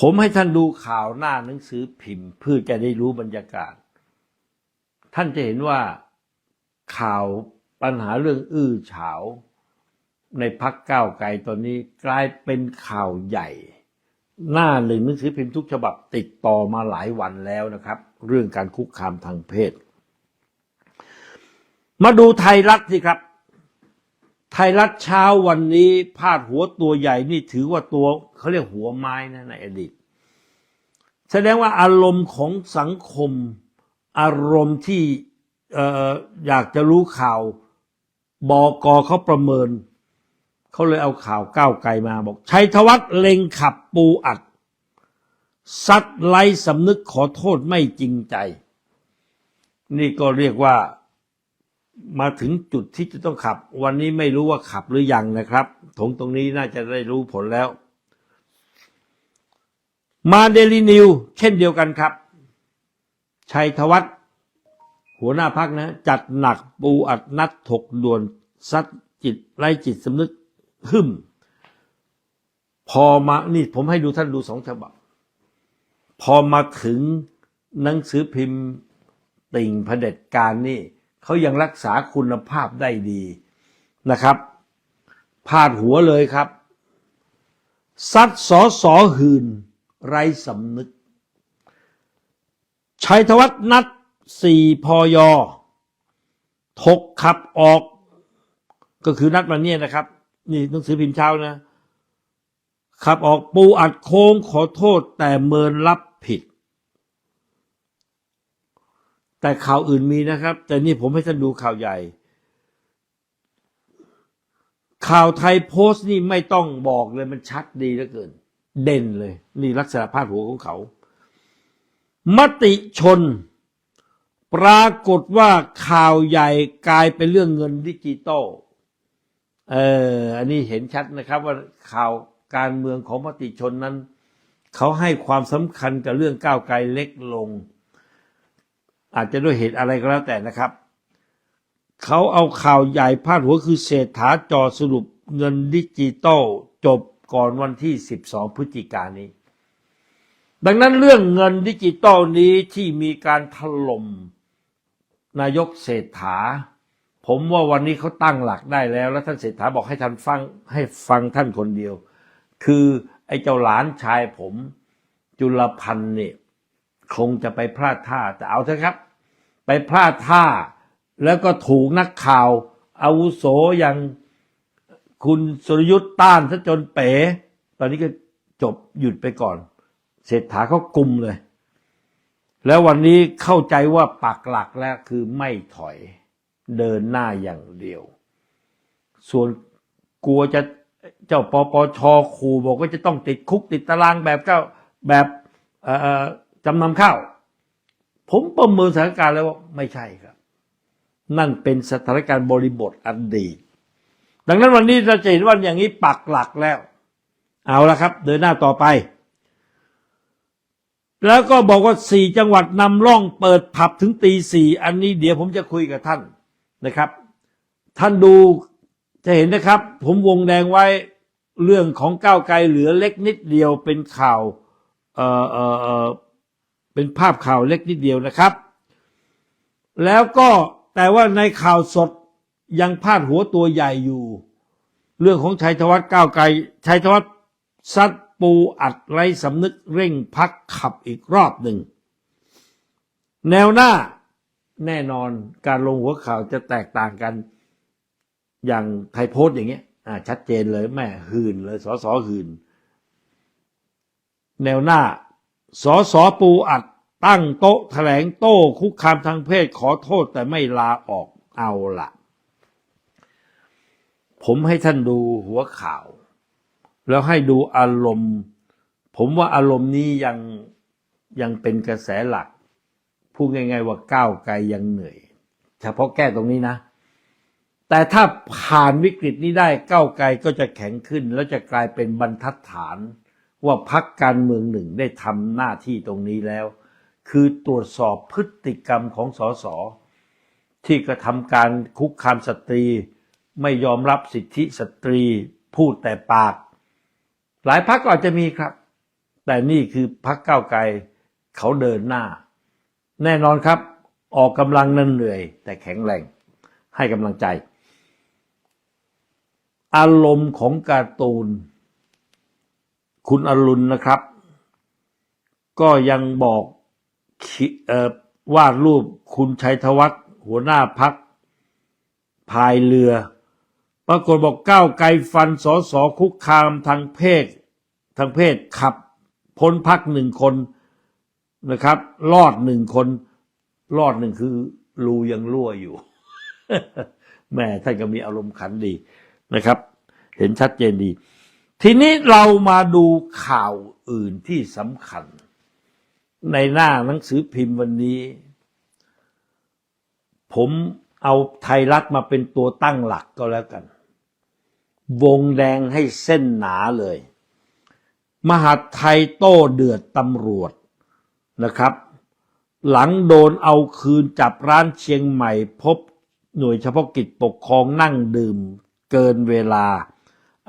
ผมให้ท่านดูข่าวหน้าหนังสือพิมพ์ เพื่อจะได้รู้บรรยากาศ ท่านจะเห็นว่าข่าวปัญหาเรื่องอื้อฉาว ในพักก้าวไกลตอนนี้กลายเป็นข่าวใหญ่ หน้าหนึ่งหนังสือพิมพ์ทุกฉบับติดต่อมาหลายวันแล้วนะครับ เรื่องการคุกคามทางเพศ มาดูไทยรัฐสิครับ ไทยรัฐเช้าวันนี้พาดหัวตัวใหญ่นี่ถือว่าตัวเขาเรียกหัวไม้นะในอดีต แสดงว่าอารมณ์ของสังคม อารมณ์ที่อออยากจะรู้ข่าวบอกอเขาประเมิน เขาเลยเอาข่าวก้าวไกลมาบอกชัยธวัฒน์เล็งขับปูอัด ซัดไล่สำนึกขอโทษไม่จริงใจ นี่ก็เรียกว่า มาถึงจุดที่จะต้องขับ วันนี้ไม่รู้ว่าขับหรือยังนะครับถงตรงนี้น่าจะได้รู้ผลแล้ว มาเดลินิว เช่นเดียวกันครับ ชัยธวัฒน์หัวหน้าพักนะ จัดหนักปูอัดนัดถกด่วนซัดจิตไล่จิตสำนึกหึมพอมานี่ผมให้ดูท่านดูสองฉบับ พอมาถึงหนังสือพิมพ์ติ่งเผด็จการนี่ เขายังรักษาคุณภาพได้ดีนะครับพาดหัวเลยครับ ซัดสอสอหืน ไรสำนึก ชัยธวัฒนัดสี่พอยอถกขับออก ก็คือนัดวันนี้นะครับ นี่หนังสือพิมพ์เช้านะขับออกปูอัดโค้งขอโทษแต่เมินรับผิด แต่ข่าวอื่นมีนะครับ แต่นี่ผมให้ท่านดูข่าวใหญ่ ข่าวไทยโพสต์นี่ไม่ต้องบอกเลยมันชัดดีเหลือเกิน เด่นเลย นี่ลักษณะพาดหัวของเขา มติชน ปรากฏว่าข่าวใหญ่กลายเป็นเรื่องเงินดิจิตอลเอออันนี้เห็นชัดนะครับว่าข่าวการเมืองของมติชนนั้น เขาให้ความสำคัญกับเรื่องก้าวไกลเล็กลง อาจจะด้วยเหตุอะไรก็แล้วแต่นะครับ เขาเอาข่าวใหญ่พาดหัวคือเศรษฐาจอสรุปเงินดิจิตอลจบก่อนวันที่ 12 พฤศจิกายนนี้ ดังนั้นเรื่องเงินดิจิตอลนี้ที่มีการถล่มนายกเศรษฐา ผมว่าวันนี้เขาตั้งหลักได้แล้ว แล้วท่านเศรษฐาบอกให้ท่านฟังให้ฟังท่านคนเดียว คือไอ้เจ้าหลานชายผมจุลพันธ์เนี่ยคงจะไปพลาดท่าแต่เอาเถอะครับ ไปพลาดท่า แล้วก็ถูกนักข่าวอาวุโสอย่างคุณสุรยุทธ์ต้านซะจนเป๋ ตอนนี้ก็จบหยุดไปก่อน เศรษฐาเขากลุ่มเลย แล้ววันนี้เข้าใจว่าปักหลักแล้วคือไม่ถอยเดินหน้าอย่างเดียว ส่วนกลัวจะเจ้าปปชขู่บอกว่าจะต้องติดคุกติดตารางแบบเก้าแบบจำนำข้าว ผมประเมินสถานการณ์แล้วว่าไม่ใช่ครับ นั่นเป็นสถานการณ์บริบทอดีต ดังนั้นวันนี้เราจะเห็นว่าอย่างนี้ปักหลักแล้ว เอาละครับ เดินหน้าต่อไป แล้วก็บอกว่าสี่จังหวัดนำร่องเปิดผับถึงตีสี่อันนี้เดี๋ยวผมจะคุยกับท่านนะครับ ท่านดูจะเห็นนะครับ ผมวงแดงไว้เรื่องของก้าวไกลเหลือเล็กนิดเดียวเป็นข่าวเอ่อเอ่อ เป็นภาพข่าวเล็กนิดเดียวนะครับ แล้วก็แต่ว่าในข่าวสดยังพาดหัวตัวใหญ่อยู่ เรื่องของชัยธวัฒน์ก้าวไกลชัยธวัฒน์ซัดปูอัดไร้สำนึกเร่งพักขับอีกรอบหนึ่ง แนวหน้าแน่นอนการลงหัวข่าวจะแตกต่างกัน อย่างไทยโพสต์อย่างเงี้ยอ่าชัดเจนเลยแม่หืนเลยสอสอหืน แนวหน้า สอสอปูอัดตั้งโต๊ะแถลงโต้คุกคามทางเพศขอโทษแต่ไม่ลาออกเอาละผมให้ท่านดูหัวข่าว แล้วให้ดูอารมณ์ ผมว่าอารมณ์นี้ยังยังเป็นกระแสหลัก พูดง่ายๆว่าก้าวไกลยังเหนื่อย เฉพาะแก้ตรงนี้นะ แต่ถ้าผ่านวิกฤตนี้ได้ก้าวไกลก็จะแข็งขึ้น แล้วจะกลายเป็นบรรทัดฐาน ว่าพักการเมืองหนึ่งได้ทำหน้าที่ตรงนี้แล้ว คือตรวจสอบพฤติกรรมของสสที่กระทำการคุกคามสตรี ไม่ยอมรับสิทธิสตรี พูดแต่ปาก หลายพักก็อาจจะมีครับ แต่นี่คือพักเก้าวไกลเขาเดินหน้า แน่นอนครับ ออกกำลังนั้นเหนื่อย แต่แข็งแรงให้กำลังใจ อารมณ์ของการ์ตูน คุณอรุณนะครับ ก็ยังบอกออวาดรูปคุณชัยธวัฒน์หัวหน้าพักพายเรือ ปรากฏบอกก้าวไกลฟันสอสอคุกคามทางเพศ ทางเพศขับ พ้นพักหนึ่งคนนะครับ รอดหนึ่งคน รอดหนึ่งคือรูยังรั่วอยู่แม่ท่านก็มีอารมณ์ขันดีนะครับ เห็นชัดเจนดี ทีนี้เรามาดูข่าวอื่นที่สำคัญ ในหน้าหนังสือพิมพ์วันนี้ ผมเอาไทยรัฐมาเป็นตัวตั้งหลักก็แล้วกัน วงแดงให้เส้นหนาเลย มหาไทยโต้เดือดตำรวจนะครับ หลังโดนเอาคืนจับร้านเชียงใหม่พบหน่วยเฉพาะกิจปกครองนั่งดื่มเกินเวลา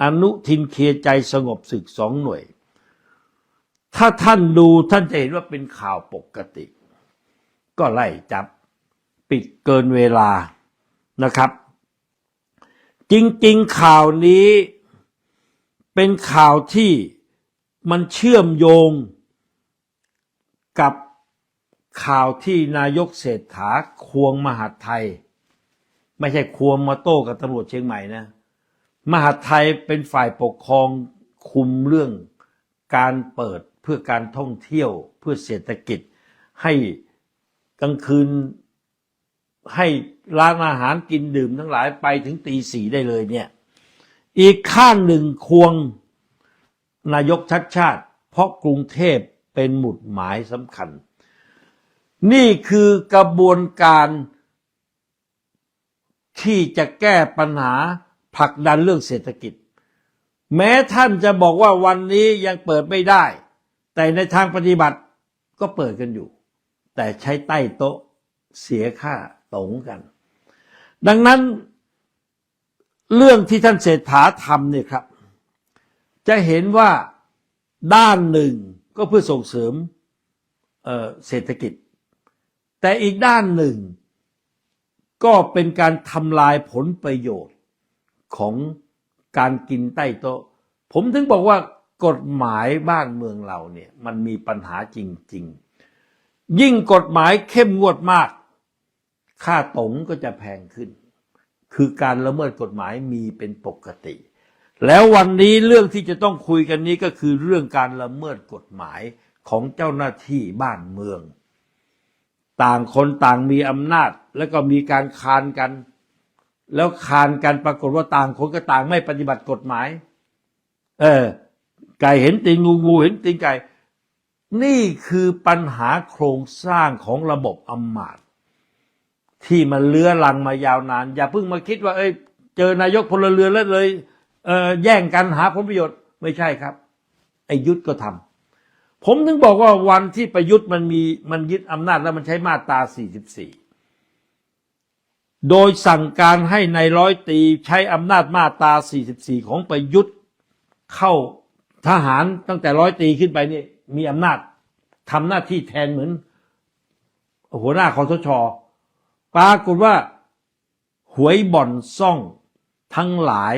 อนุทินเคลียร์ใจสงบศึกสองหน่วย ถ้าท่านดูท่านจะเห็นว่าเป็นข่าวปกติ ก็ไล่จับปิดเกินเวลานะครับ จริงๆข่าวนี้เป็นข่าวที่มันเชื่อมโยงกับข่าวที่นายกเศรษฐาควงมหาไทย ไม่ใช่ควงมาโต้กับตำรวจเชียงใหม่นะ มหาไทยเป็นฝ่ายปกครองคุมเรื่องการเปิดเพื่อการท่องเที่ยวเพื่อเศรษฐกิจ ให้กลางคืนให้ร้านอาหารกินดื่มทั้งหลายไปถึงตีสี่ได้เลยเนี่ย อีกข้างหนึ่งควงนายกชัดชาติ เพราะกรุงเทพเป็นหมุดหมายสำคัญ นี่คือกระบวนการที่จะแก้ปัญหา ผลักดันเรื่องเศรษฐกิจ แม้ท่านจะบอกว่าวันนี้ยังเปิดไม่ได้ แต่ในทางปฏิบัติก็เปิดกันอยู่ แต่ใช้ใต้โต๊ะเสียค่าตงกัน ดังนั้นเรื่องที่ท่านเศรษฐาทำเนี่ยครับ จะเห็นว่าด้านหนึ่งก็เพื่อส่งเสริมเเศรษฐกิจ แต่อีกด้านหนึ่ง ก็เป็นการทำลายผลประโยชน์ ของการกินใต้โต๊ะ ผมถึงบอกว่ากฎหมายบ้านเมืองเราเนี่ยมันมีปัญหาจริง ๆ ยิ่งกฎหมายเข้มงวดมาก ค่าตงก็จะแพงขึ้น คือการละเมิดกฎหมายมีเป็นปกติ แล้ววันนี้เรื่องที่จะต้องคุยกันนี้ก็คือเรื่องการละเมิดกฎหมายของเจ้าหน้าที่บ้านเมือง ต่างคนต่างมีอำนาจ แล้วก็มีการคานกัน แล้วคานกันปรากฏว่าต่างคนก็ต่างไม่ปฏิบัติกฎหมาย เออ ไก่เห็นตีนงูงูเห็นตีนไก่ นี่คือปัญหาโครงสร้างของระบบอำมาตย์ที่มันเลื้อรังมายาวนาน อย่าเพิ่งมาคิดว่า เอ้ย เจอนายกพลเรือนแล้วเลยเออแย่งกันหาผลประโยชน์ไม่ใช่ครับไอยุทธก็ทำผมถึงบอกว่าวันที่ประยุทธ์มันมีมันยึดอำนาจแล้วมันใช้มาตรา 44 โดยสั่งการให้ในร้อยตีใช้อำนาจมาตรา 44 ของประยุทธ์เข้าทหารตั้งแต่ร้อยตีขึ้นไปนี่มีอำนาจทำหน้าที่แทนเหมือน หัวหน้าคอสชปรากฏว่า หวยบ่อนซ่องทั้งหลาย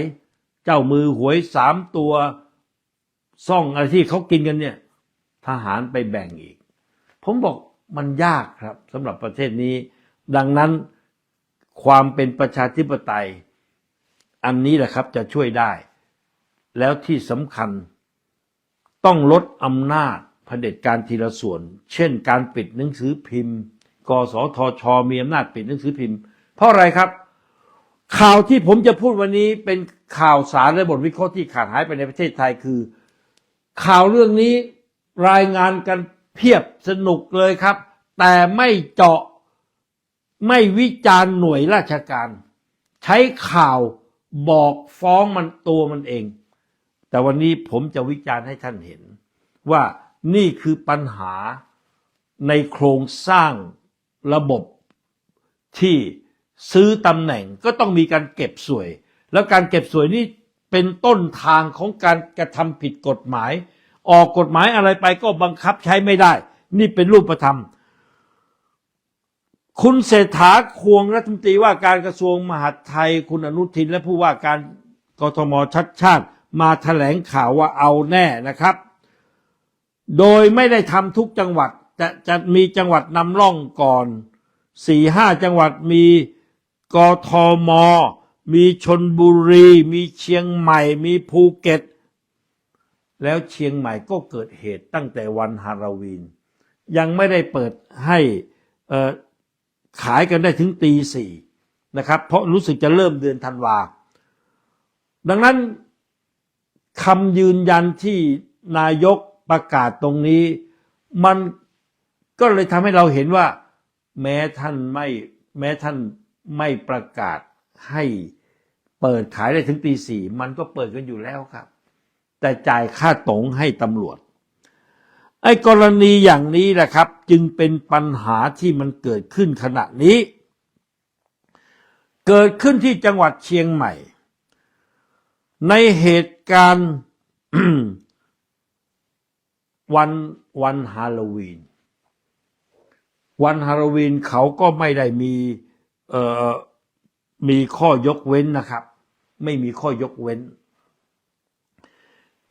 เจ้ามือหวยสามตัวซ่องอะไรที่เขากินกันเนี่ย ทหารไปแบ่งอีก ผมบอกมันยากครับสำหรับประเทศนี้ ดังนั้น ความเป็นประชาธิปไตย อันนี้แหละครับจะช่วยได้ แล้วที่สำคัญ ต้องลดอำนาจเผด็จการทีละส่วน เช่น การปิดหนังสือพิมพ์ กสทช มีอำนาจปิดหนังสือพิมพ์ เพราะอะไรครับ ข่าวที่ผมจะพูดวันนี้เป็นข่าวสารและบทวิเคราะห์ที่ขาดหายไปในประเทศไทยคือ ข่าวเรื่องนี้รายงานกันเพียบสนุกเลยครับ แต่ไม่เจาะ ไม่วิจารณ์หน่วยราชการ ใช้ข่าวบอกฟ้องมันตัวมันเอง แต่วันนี้ผมจะวิจารณ์ให้ท่านเห็น ว่านี่คือปัญหาในโครงสร้างระบบที่ซื้อตำแหน่งก็ต้องมีการเก็บสวย แล้วการเก็บสวยนี่เป็นต้นทางของการกระทำผิดกฎหมาย ออกกฎหมายอะไรไปก็บังคับใช้ไม่ได้ นี่เป็นรูปธรรม คุณเศรษฐาควงรัฐมนตรีว่าการกระทรวงมหาดไทย คุณอนุทินและผู้ว่าการกทมชัดชาติ มาแถลงข่าวว่าเอาแน่นะครับ โดยไม่ได้ทำทุกจังหวัดจะจะมีจังหวัดนำร่องก่อนสี่ห้าจังหวัดมีกทม มีชนบุรี มีเชียงใหม่ มีภูเก็ต แล้วเชียงใหม่ก็เกิดเหตุตั้งแต่วันฮาโลวีน ยังไม่ได้เปิดให้ ขายกันได้ถึงตีสี่นะครับ เพราะรู้สึกจะเริ่มเดือนธันวา ดังนั้นคำยืนยันที่นายกประกาศตรงนี้ มันก็เลยทำให้เราเห็นว่า แม้ท่านไม่แม้ท่านไม่ประกาศให้เปิดขายได้ถึงตีสี่มันก็เปิดกันอยู่แล้วครับ แต่จ่ายค่าตรงให้ตำรวจ ไอ้กรณีอย่างนี้แหละครับ จึงเป็นปัญหาที่มันเกิดขึ้นขณะนี้ เกิดขึ้นที่จังหวัดเชียงใหม่ ในเหตุการณ์วันวันฮาโลวีน วันฮาโลวีนเขาก็ไม่ได้มีเอ่อมีข้อยกเว้นนะครับ ไม่มีข้อยกเว้น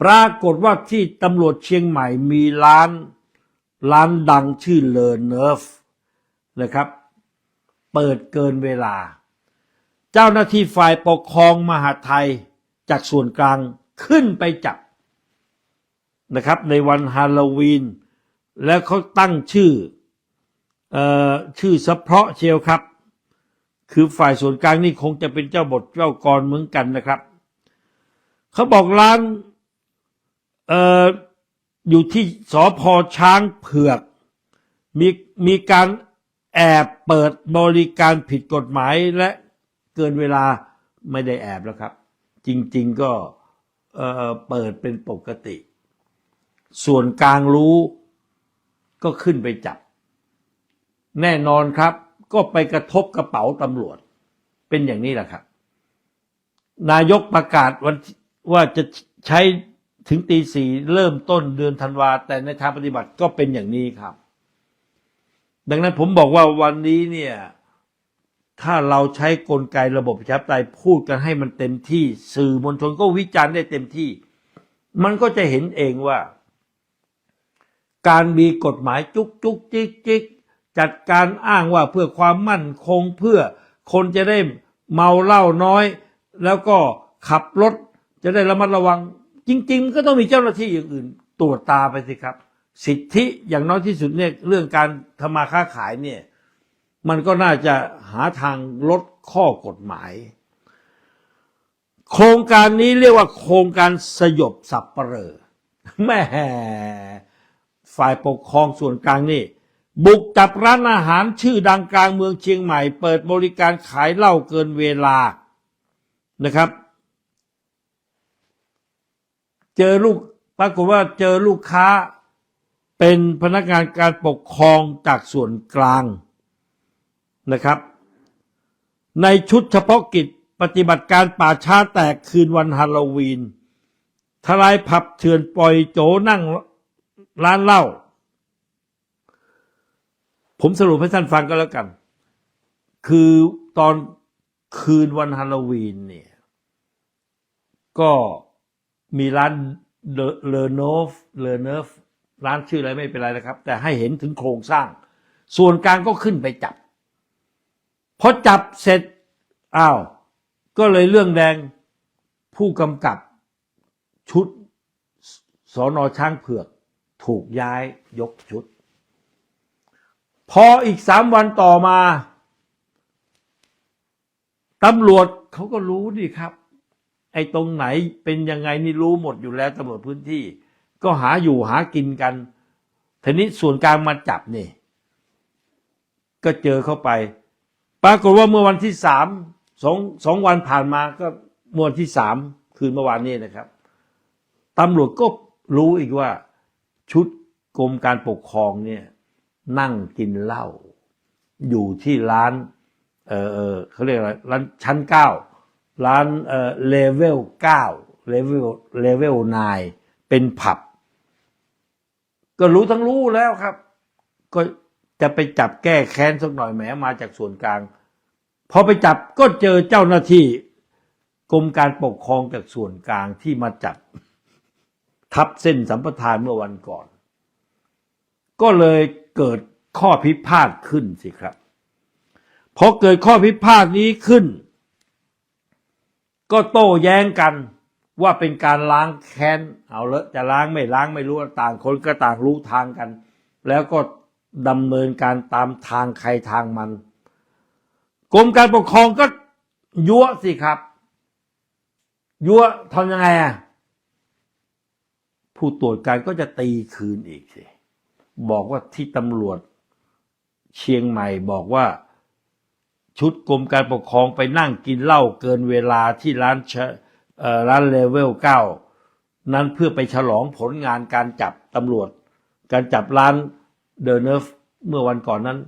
ปรากฏว่าที่ตำรวจเชียงใหม่มีร้าน ร้านดังชื่อเลอเนิร์ฟนะครับ เปิดเกินเวลา เจ้าหน้าที่ฝ่ายปกครองมหาไทยจากส่วนกลางขึ้นไปจับนะครับ ในวันฮาโลวีน แล้วเขาตั้งชื่อเอ่อชื่อเฉพาะเชียวครับ คือฝ่ายส่วนกลางนี่คงจะเป็นเจ้าบทเจ้ากรเหมือนกันนะครับ เขาบอกร้าน เอ่ออยู่ที่สอพอช้างเผือก มีมีการแอบเปิดบริการผิดกฎหมายและเกินเวลาไม่ได้แอบแล้วครับ จริง ๆก็เอ่อเปิดเป็นปกติ ส่วนกลางรู้ก็ขึ้นไปจับ แน่นอนครับ ก็ไปกระทบกระเป๋าตำรวจ เป็นอย่างนี้แหละครับ นายกประกาศวันว่าจะใช้ ถึงตีสี่เริ่มต้นเดือนธันวาแต่ในทางปฏิบัติก็เป็นอย่างนี้ครับ ดังนั้นผมบอกว่าวันนี้เนี่ย ถ้าเราใช้กลไกระบบประชาธิปไตยพูดกันให้มันเต็มที่ สื่อมวลชนก็วิจารณ์ได้เต็มที่ มันก็จะเห็นเองว่า การมีกฎหมายจุกจุกจิกจิกจัดการอ้างว่าเพื่อความมั่นคงเพื่อคนจะได้เมาเหล้าน้อย แล้วก็ขับรถจะได้ระมัดระวัง จริงๆก็ต้องมีเจ้าหน้าที่อย่างอื่นตรวจตาไปสิครับ สิทธิอย่างน้อยที่สุดเนี่ยเรื่องการทำมาค้าขายเนี่ยมันก็น่าจะหาทางลดข้อกฎหมาย โครงการนี้เรียกว่าโครงการสยบสับเหร่อแม่ฝ่ายปกครองส่วนกลางนี่ บุกจับร้านอาหารชื่อดังกลางเมืองเชียงใหม่ เปิดบริการขายเหล้าเกินเวลานะครับ เจอลูกปรากฏว่าเจอลูกค้าเป็นพนักงานการปกครองจากส่วนกลางนะครับ ในชุดเฉพาะกิจปฏิบัติการป่าช้าแตกคืนวันฮาโลวีนทลายผับเถื่อนปล่อยโจนั่งร้านเหล้าผมสรุปให้ท่านฟังก็แล้วกัน คือตอนคืนวันฮาโลวีนเนี่ย ก็ มีร้านเลอโนฟเลอเนฟร้านชื่ออะไรไม่เป็นไรนะครับ แต่ให้เห็นถึงโครงสร้าง ส่วนกลางก็ขึ้นไปจับพอจับเสร็จอ้าว ก็เลยเรื่องแดงผู้กำกับชุดสอนอช้างเผือก ถูกย้ายยกชุด พออีกสามวันต่อมาตำรวจเขาก็รู้ดิครับ อ้ตรงไหนเป็นยังไงนี่รู้หมดอยู่แล้วตำรวจพื้นที่ ก็หาอยู่หากินกันทีนี้ส่วนกลางมาจับนี่ ก็เจอเข้าไป ปรากฏว่าเมื่อวันที่สามสองสองวันผ่านมาก็เมื่อวันที่สามคืนเมื่อวานนี้นะครับตำรวจก็รู้อีกว่า ชุดกรมการปกครองเนี่ย นั่งกินเหล้าอยู่ที่ร้าน เออเออเขาเรียกอะไรร้านชั้นเก้า ร้านเออเลเวลเก้าเลเวลเลเวลนเป็นผับ ก็รู้ทั้งรู้แล้วครับ ก็จะไปจับแก้แค้นสักหน่อยแหมมาจากส่วนกลาง พอไปจับก็เจอเจ้าหน้าที่กรมการปกครองจากส่วนกลางที่มาจับ ทับเส้นสัมปทานเมื่อวันก่อน ก็เลยเกิดข้อพิพาทขึ้นสิครับพอเกิดข้อพิพาทนี้ขึ้น ก็โต้แย้งกันว่าเป็นการล้างแค้นเอาละจะล้างไม่ล้างไม่รู้ต่างคนก็ต่างรู้ทางกัน แล้วก็ดำเนินการตามทางใครทางมัน กรมการปกครองก็ยั่วสิครับ ยั่วทำยังไงอะผู้ตรวจการก็จะตีคืนอีกสิบอกว่าที่ตำรวจเชียงใหม่บอกว่า ชุดกรมการปกครองไปนั่งกินเหล้าเกินเวลาที่ร้านเอร้านเลเวลเก้านั้นเพื่อไปฉลองผลงานการจับตำรวจ การจับร้านเดอเนฟเมื่อวันก่อนนั้น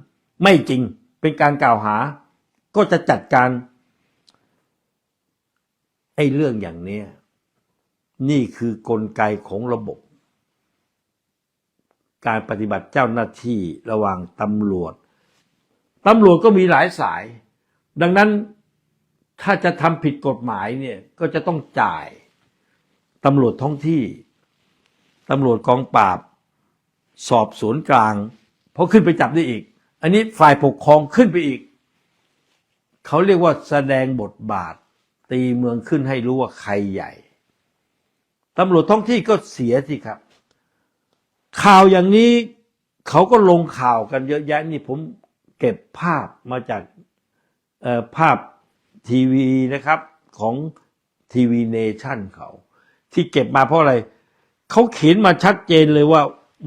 ไม่จริงเป็นการกล่าวหา ก็จะจัดการไอ้เรื่องอย่างนี้นี่คือกลไกของระบบ การปฏิบัติเจ้าหน้าที่ระหว่างตำรวจ ตำรวจก็มีหลายสาย ดังนั้นถ้าจะทำผิดกฎหมายเนี่ยก็จะต้องจ่ายตำรวจท้องที่ตำรวจกองปราบ สอบสวนกลางเพราะขึ้นไปจับได้อีก อันนี้ฝ่ายปกครองขึ้นไปอีก เขาเรียกว่าแสดงบทบาท ตีเมืองขึ้นให้รู้ว่าใครใหญ่ตำรวจท้องที่ก็เสียสิครับ ข่าวอย่างนี้เขาก็ลงข่าวกันเยอะแยะนี่ผม เก็บภาพมาจากภาพทีวีนะครับของทีวีเนชั่นเขา ที่เก็บมาเพราะอะไร เขาเขียนมาชัดเจนเลยว่า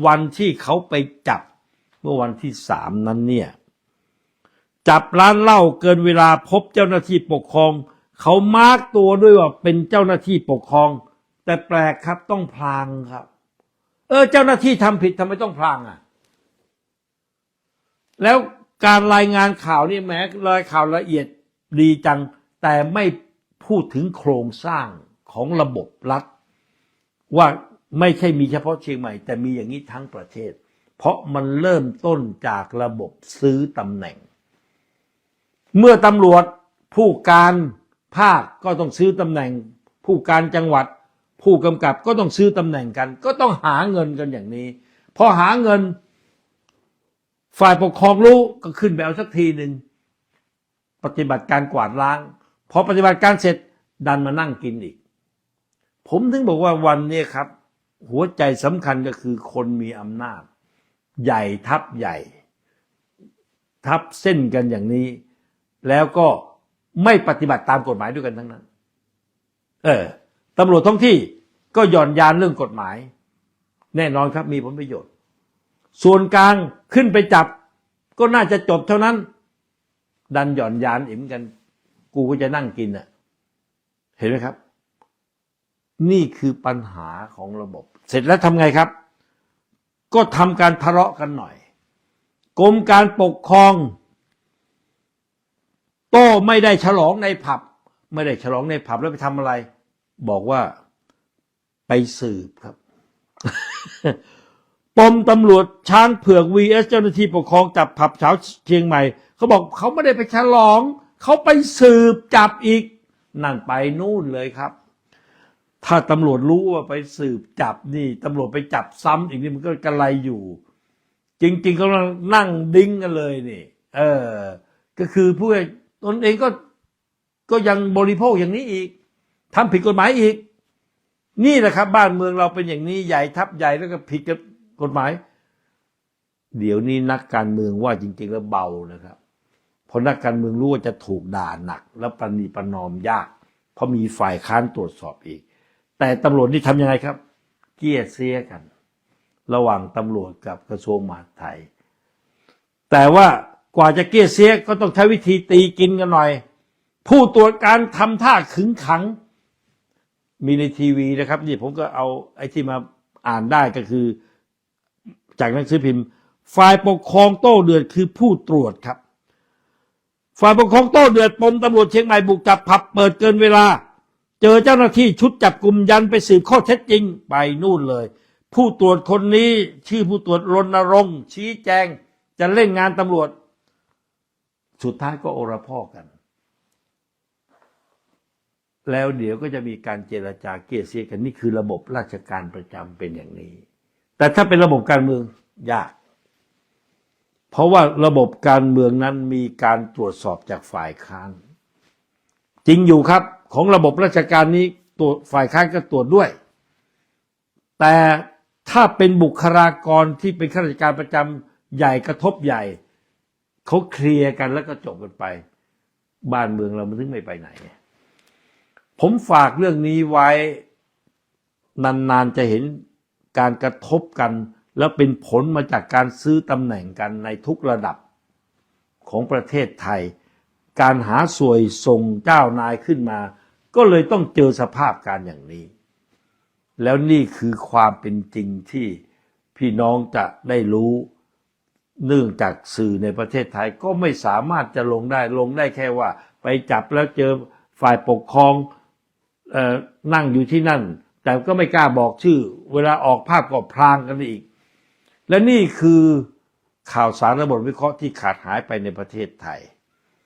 วันที่เขาไปจับเมื่อวันที่สามนั้นเนี่ย จับร้านเหล้าเกินเวลาพบเจ้าหน้าที่ปกครอง เขามาร์กตัวด้วยว่าเป็นเจ้าหน้าที่ปกครอง แต่แปลกครับต้องพลางครับ เออ เจ้าหน้าที่ทำผิดทำไมต้องพลางอะ แล้ว การรายงานข่าวนี่แม้รายข่าวละเอียดดีจัง แต่ไม่พูดถึงโครงสร้างของระบบรัฐ ว่าไม่ใช่มีเฉพาะเชียงใหม่ แต่มีอย่างนี้ทั้งประเทศ เพราะมันเริ่มต้นจากระบบซื้อตำแหน่ง เมื่อตำรวจผู้การภาคก็ต้องซื้อตำแหน่ง ผู้การจังหวัด ผู้กำกับก็ต้องซื้อตำแหน่งกัน ก็ต้องหาเงินกันอย่างนี้ พอหาเงิน ฝ่ายปกครองรู้ก็ขึ้นไปเอาสักทีหนึ่งปฏิบัติการกวาดล้าง พอปฏิบัติการเสร็จดันมานั่งกินอีก ผมถึงบอกว่าวันนี้ครับ หัวใจสำคัญก็คือคนมีอำนาจ ใหญ่ทับใหญ่ ทับเส้นกันอย่างนี้ แล้วก็ไม่ปฏิบัติตามกฎหมายด้วยกันทั้งนั้น เออตำรวจท้องที่ก็หย่อนยานเรื่องกฎหมาย แน่นอนครับมีผลประโยชน์ ส่วนกลางขึ้นไปจับ ก็น่าจะจบเท่านั้น ดันหย่อนยานอิ่มกัน กูก็จะนั่งกินอะ เห็นไหมครับ นี่คือปัญหาของระบบ เสร็จแล้วทำไงครับ ก็ทำการทะเลาะกันหน่อยกรมการปกครอง โต้ไม่ได้ฉลองในผับ ไม่ได้ฉลองในผับแล้วไปทำอะไร บอกว่าไปสืบครับ ปมตำรวจช้างเผือก vs เจ้าหน้าที่ปกครองจับผับเช้าเชียงใหม่ เขาบอกเขาไม่ได้ไปฉลอง เขาไปสืบจับอีก นั่นไปนู่นเลยครับ ถ้าตำรวจรู้ว่าไปสืบจับนี่ตำรวจไปจับซ้ำอีกนี่มันก็กระไรอยู่ จริงๆเขานั่งดิ้งกันเลยนี่เออ ก็คือผู้ตนเองก็ก็ยังบริโภคอย่างนี้อีกทำผิดกฎหมายอีก นี่แหละครับ บ้านเมืองเราเป็นอย่างนี้ใหญ่ทับใหญ่แล้วก็ผิดกับ กฎหมาย เดี๋ยวนี้นักการเมืองว่าจริง ๆ แล้วเบานะครับเพราะนักการเมืองรู้ว่าจะถูกด่าหนัก แล้วประนีประนอมยาก เพราะมีฝ่ายค้านตรวจสอบอีก แต่ตำรวจนี่ทำยังไงครับ เกลียดเสียกัน ระหว่างตำรวจกับกระทรวงมหาดไทย แต่ว่ากว่าจะเกลี้ยเสียก็ต้องใช้วิธีตีกินกันหน่อย ผู้ตรวจการทำท่าขึงขัง มีในทีวีนะครับ นี่ผมก็เอาไอ้ที่มาอ่านได้ก็คือ จากหนังสือพิมพ์ ฝ่ายปกครองโต้เดือดคือผู้ตรวจครับ ฝ่ายปกครองโต้เดือดปมตำรวจเชียงใหม่บุกจับผับเปิดเกินเวลา เจอเจ้าหน้าที่ชุดจับกลุ่มยันไปสืบข้อเท็จจริงไปนู่นเลย ผู้ตรวจคนนี้ชื่อผู้ตรวจรณรงค์ชี้แจง จะเล่นงานตำรวจ สุดท้ายก็โอรพ่อกันแล้วเดี๋ยวก็จะมีการเจรจาเกลี่ยเสียกันนี่คือระบบราชการประจำเป็นอย่างนี้ แต่ถ้าเป็นระบบการเมืองยาก เพราะว่าระบบการเมืองนั้นมีการตรวจสอบจากฝ่ายค้าน จริงอยู่ครับ ของระบบราชการนี้ตัวฝ่ายค้านก็ตรวจด้วย แต่ถ้าเป็นบุคลากรที่เป็นข้าราชการประจำใหญ่กระทบใหญ่ เขาเคลียร์กันแล้วก็จบกันไป บ้านเมืองเรามันถึงไม่ไปไหน ผมฝากเรื่องนี้ไว้นานๆจะเห็น การกระทบกัน แล้วเป็นผลมาจากการซื้อตำแหน่งกันในทุกระดับของประเทศไทย การหาสวยส่งเจ้านายขึ้นมา ก็เลยต้องเจอสภาพการอย่างนี้ แล้วนี่คือความเป็นจริงที่พี่น้องจะได้รู้เนื่องจากสื่อในประเทศไทยก็ไม่สามารถจะลงได้ลงได้แค่ว่า ไปจับแล้วเจอฝ่ายปกครองออนั่งอยู่ที่นั่น แต่ก็ไม่กล้าบอกชื่อ เวลาออกภาพก็พลางกันอีก และนี่คือข่าวสารระบบวิเคราะห์ที่ขาดหายไปในประเทศไทย